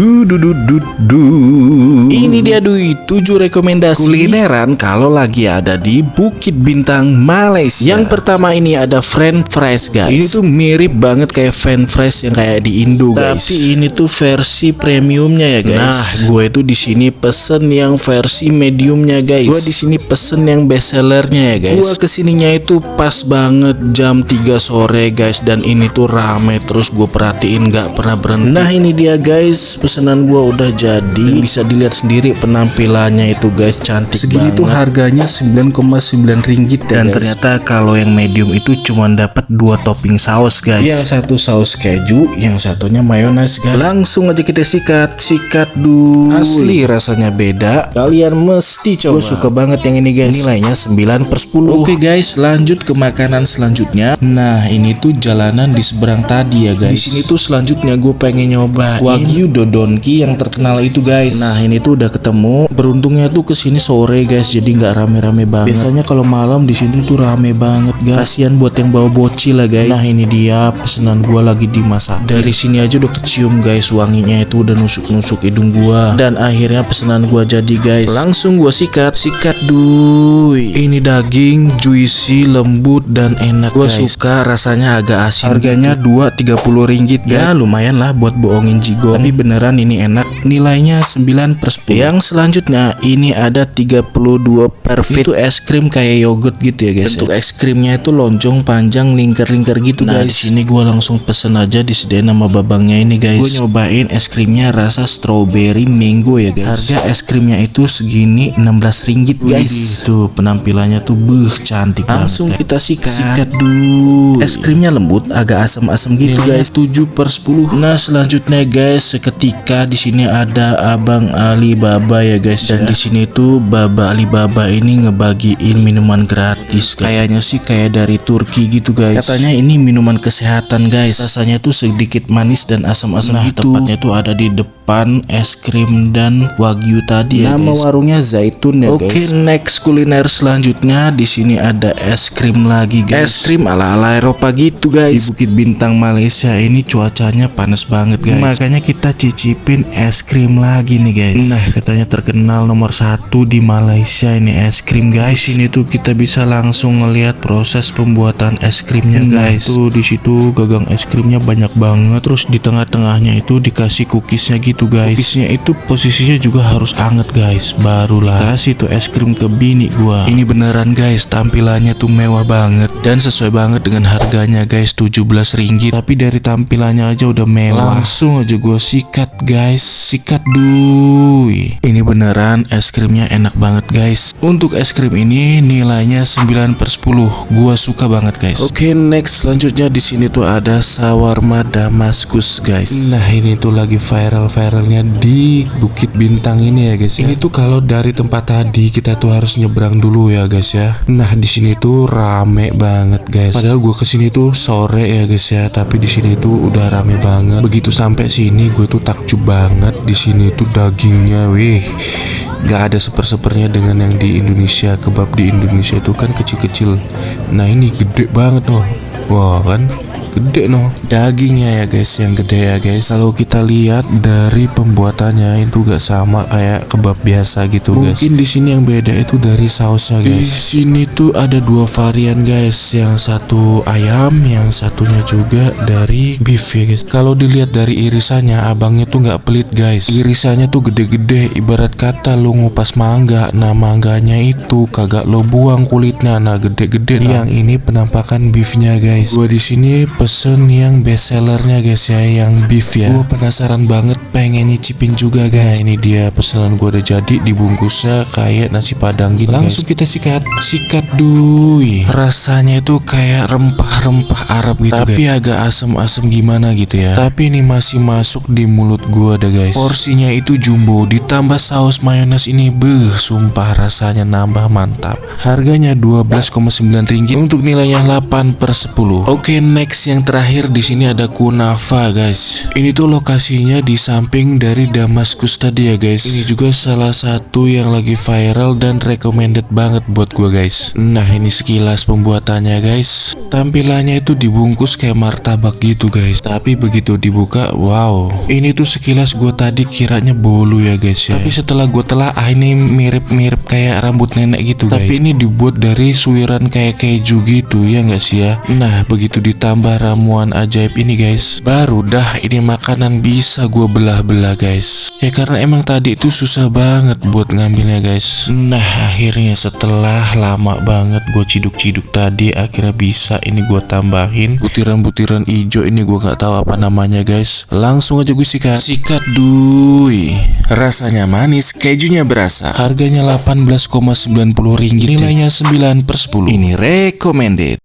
two Du du du du. Ini dia Dui, 7 rekomendasi kulineran kalau lagi ada di Bukit Bintang, Malaysia. Yang pertama ini ada French fries guys. Ini tuh mirip banget kayak French fries yang kayak di Indo guys. Tapi ini tuh versi premiumnya ya guys. Nah, gue itu di sini pesen yang versi mediumnya guys. Gue di sini pesen yang best sellernya ya guys. Gue ke sininya itu pas banget jam 3 sore guys dan ini tuh rame terus gue perhatiin nggak pernah berhenti. Nah ini dia guys pesanan gua udah jadi. Bisa dilihat sendiri penampilannya itu guys. Cantik Segini banget. tuh harganya 9,9 ringgit ya dan guys. ternyata kalau yang medium itu cuma dapat dua topping saus guys. Yang satu saus keju, yang satunya mayones guys. langsung aja kita sikat sikat dulu. Asli rasanya beda. Kalian mesti coba. gue suka banget yang ini guys. Nilainya 9 per 10 Oke guys, lanjut ke makanan selanjutnya. Nah, ini tuh jalanan di seberang tadi ya guys. Di sini tuh selanjutnya gue pengen nyoba. Wagyu Yang terkenal itu guys. Nah ini tuh udah ketemu. Beruntungnya tuh ke sini sore guys, jadi nggak rame-rame banget. Biasanya kalau malam di sini tuh rame banget guys. Kasian buat yang bawa bocil lah guys. Nah ini dia pesanan gua lagi dimasak. Dari sini aja udah kecium guys wanginya itu udah nusuk-nusuk hidung gua. Dan akhirnya pesanan gua jadi guys. Langsung gua sikat, sikat duy. Ini daging juicy, lembut dan enak gua suka rasanya agak asin. Harganya gitu. 2 30 ringgit guys. Ya lumayan lah buat bohongin jigong. Tapi beneran ini enak. Nilainya 9 per 10. Yang selanjutnya ini ada 32 per fit. Itu es krim kayak yogurt gitu ya guys. Bentuk es krimnya itu lonjong panjang lingkar-lingkar gitu nah, guys. Di sini gua langsung pesen aja disediain nama babangnya ini guys. Gue nyobain es krimnya rasa strawberry mango ya guys. Harga es krimnya itu segini 16 ringgit guys. Itu penampilannya tuh buh cantik Langsung banget. kita sikat. Sikat dulu. Es krimnya lembut, agak asam-asam gitu guys. 7 per 10. Nah, selanjutnya guys, seketika di sini ada Abang Alibaba ya guys. Dan di sini tuh Baba Alibaba ini ngebagiin minuman gratis. guys. Kayaknya sih kayak dari Turki gitu guys. Katanya ini minuman kesehatan guys. Rasanya tuh sedikit manis dan asam-asam Nah, gitu. tuh. Tepatnya tuh ada di depan es krim dan wagyu tadi ya Nama guys. warungnya Zaitun ya Oke, guys. next kuliner selanjutnya di sini ada es krim lagi guys. Es krim ala-ala Eropa gitu Di guys. Bukit Bintang Malaysia ini cuacanya panas banget guys. Makanya kita cicipin es krim lagi nih guys. Nah, katanya terkenal nomor satu di Malaysia ini es krim guys. Di sini tuh kita bisa langsung ngelihat proses pembuatan es krimnya Nah, guys. Tuh di situ gagang es krimnya banyak banget. Terus di tengah-tengahnya itu dikasih cookiesnya gitu guys. Cookiesnya itu posisinya juga harus anget guys. Barulah kasih tuh es krim ke bini gua. Ini beneran guys, tampilannya tuh mewah banget dan sesuai banget dengan harganya guys 17 ringgit. Tapi dari tampilannya aja udah mewah. Langsung aja gua sikat guys, sikat duy. Ini beneran es krimnya enak banget guys. Untuk es krim ini nilainya 9 per 10. Gua suka banget guys. Oke, next selanjutnya di sini tuh ada sawarma Damaskus guys. Nah ini tuh lagi viral-viralnya di Bukit Bintang ini ya guys ya. Ini tuh kalau dari tempat tadi kita tuh harus nyebrang dulu ya guys ya. Nah di sini tuh rame banget guys. Padahal gua ke sini tuh sore ya guys ya, tapi di sini tuh udah rame banget. Begitu sampai sini gue tuh takjub banget. Di sini tuh dagingnya, wih, nggak ada seper-sepernya dengan yang di Indonesia. Kebab di Indonesia itu kan kecil-kecil. Nah ini gede banget loh. Wah kan gede noh dagingnya ya guys yang gede ya guys. Kalau kita lihat dari pembuatannya itu gak sama kayak kebab biasa gitu guys. Mungkin di sini yang beda itu dari sausnya guys. di sini tuh ada dua varian guys. Yang satu ayam yang satunya juga dari beef ya guys. Kalau dilihat dari irisannya abangnya tuh nggak pelit guys. Irisannya tuh gede-gede. Ibarat kata lu ngupas mangga nah mangganya itu kagak lo buang kulitnya nah gede-gede nah. yang ini penampakan beefnya guys. Gua di sini pesen yang best sellernya guys ya yang beef ya. Gue penasaran banget pengen nyicipin juga guys. nah, ini dia pesanan gue udah jadi dibungkusnya kayak nasi padang gitu langsung kita sikat sikat duy rasanya itu kayak rempah-rempah Arab gitu tapi agak asem-asem gimana gitu ya tapi ini masih masuk di mulut gue deh guys porsinya itu jumbo ditambah saus mayones ini beuh sumpah rasanya nambah mantap harganya 12,9 ringgit untuk nilainya 8 per 10 oke next yang terakhir di sini ada kunafa guys. Ini tuh lokasinya di samping dari Damaskus tadi ya guys. Ini juga salah satu yang lagi viral dan recommended banget buat gua guys. Nah ini sekilas pembuatannya guys Tampilannya itu dibungkus kayak martabak gitu guys. Tapi begitu dibuka wow. Ini tuh sekilas gue tadi kiranya bolu ya guys ya. Tapi setelah gue telah ah ini mirip-mirip kayak rambut nenek gitu guys. Tapi ini dibuat dari suiran kayak keju gitu ya nggak sih ya? Nah begitu ditambah ramuan ajaib ini guys Baru dah ini makanan bisa gue belah-belah guys. Ya karena emang tadi itu susah banget buat ngambilnya guys. Nah akhirnya setelah lama banget gue ciduk-ciduk tadi Akhirnya bisa ini gue tambahin. Butiran-butiran hijau ini gue nggak tahu apa namanya guys. Langsung aja gue sikat. Sikat duy. Rasanya manis, kejunya berasa. Harganya 18,90 ringgit Nilainya 9 per 10 Ini recommended